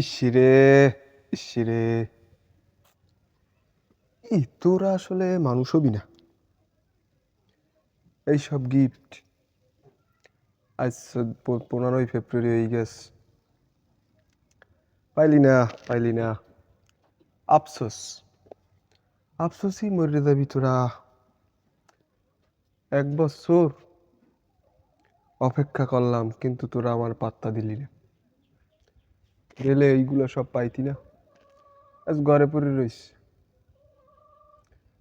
ইসিরে ইসিরে। ই তোরা আসলে মানুষ হবি না? এইসব গিফট। আজ পনেরোই ফেব্রুয়ারি হয়ে গেছে পাইলি না পাইলি না। আফসোস। আফসোসই মরে যাবি তোরা। এক বছর অপেক্ষা করলাম, কিন্তু তোরা আমার পাত্তা দিলি না। গেলে এইগুলো সব পাইতি না। আজ ঘরে পড়ে রইস।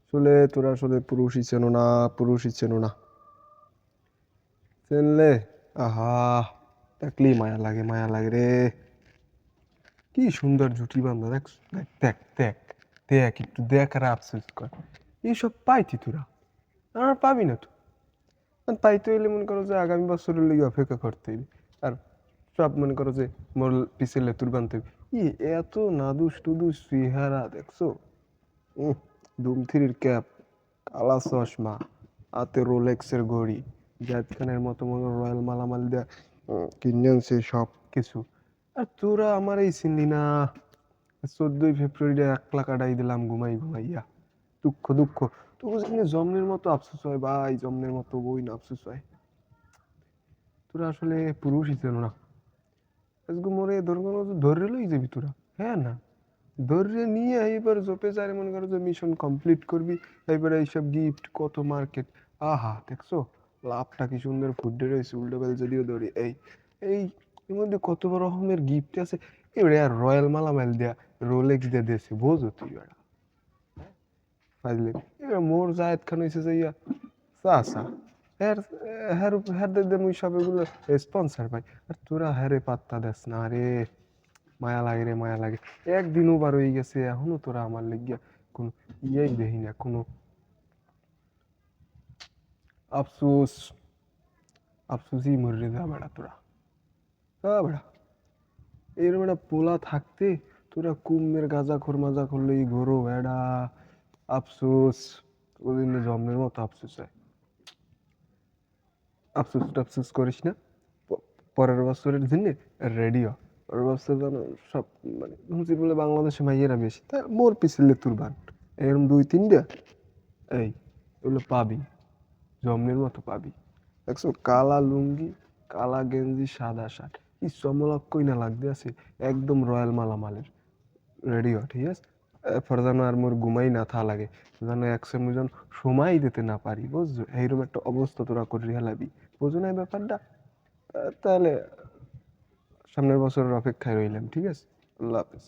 আসলে তোরা আসলে পুরুষই চেনো না পুরুষই চেনো না। চেনলে, আহা দেখলেই মায়া লাগে মায়া লাগে রে। কি সুন্দর জুটি বান্ধা, দেখ দেখ দেখ দেখ একটু দেখ আর আফসোস কর। এইসব পাইতি তোরা, আর পাবি না তো। পাইতে হইলে মনে করো যে আগামী বছরের লেগে অপেক্ষা করতে আর সব মনে করো যে মোর পিছে লেতুর বানতে ই এত নাদুস টুদুস চেহারা দেখছ? উহ, ধুম ক্যাপ কালা চশমা হাতে রোলেক্সের ঘড়ি জাহিদ খানের মতো মতো রয়্যাল মালামাল দেয়া কিনে আনছে সব কিছু আর তোরা আমার এই চিনলি না। চোদ্দই ফেব্রুয়ারি এক লাখ আড়াই দিলাম ঘুমাই ঘুমাইয়া। দুঃখ দুঃখ। তবু জানি জন্মের মতো আফসোস হয় ভাই জন্মের মতো বই না আফসোস হয়। তোরা আসলে পুরুষই ছিল না। আজকে মোরে ধর্ম ধরে লই যাবি তোরা হ্যাঁ না ধরে নিয়ে এইবার জপে যারে মনে করো যে মিশন কমপ্লিট করবি এইবার এইসব গিফট কত মার্কেট আহা দেখছ লাভটা কি সুন্দর ফুটে রয়েছে উল্টো বেল যদিও ধরি এই এই এর মধ্যে কত বড় রকমের গিফট আছে এবারে আর রয়্যাল মালামাল দেয়া রোলেক্স দিয়ে দিয়েছে বোঝো তুই বেড়া ফাইলে এবার মোর জায়েদ খান হইছে যে ইয়া চাচা হ্যার হ্যার হ্যার দে মুই সব এগুলো স্পন্সার পাই। আর তোরা হ্যারে পাত্তা দেস না রে। মায়া লাগে রে, মায়া লাগে। একদিনও বার হয়ে গেছে, এখনও তোরা আমার লেগিয়া কোনো ইয়েই দেখি না, কোনো আফসোস। আফসোসই মরে যা বেড়া তোরা। হ্যাঁ বেড়া। এর বেড়া পোলা থাকতে তোরা কুমের গাজা খোর মাজা করলেই ঘোরো বেড়া। আফসোস। ওদিন জন্মের মতো আফসোস হয়। আফসোস টাফসোস করিস না। পরের বছরের জন্য রেডিও। পরের বছর যেন সব মানে শুনছি বলে বাংলাদেশে মাইয়েরা বেশি, তা মোর পিছলে তোর বান। এরকম দুই, তিনটা, এই, এগুলো পাবি। জন্মের মতো পাবি। দেখছ, কালা লুঙ্গি, কালা গেঞ্জি, সাদা শার্ট। কি চমলক্কই না লাগতে আছে। একদম রয়্যাল মালামালের রেডিও, ঠিক আছে? যেন আর মোর ঘুমাই না থা লাগে, যেন একশো যেন সময় দিতে না পারি, বুঝছ? এইরকম একটা অবস্থা তোরা করে হেলাবি বুঝো না এই ব্যাপারটা তাহলে সামনের বছরের অপেক্ষায় রইলাম, ঠিক আছে? আল্লাহ হাফেজ।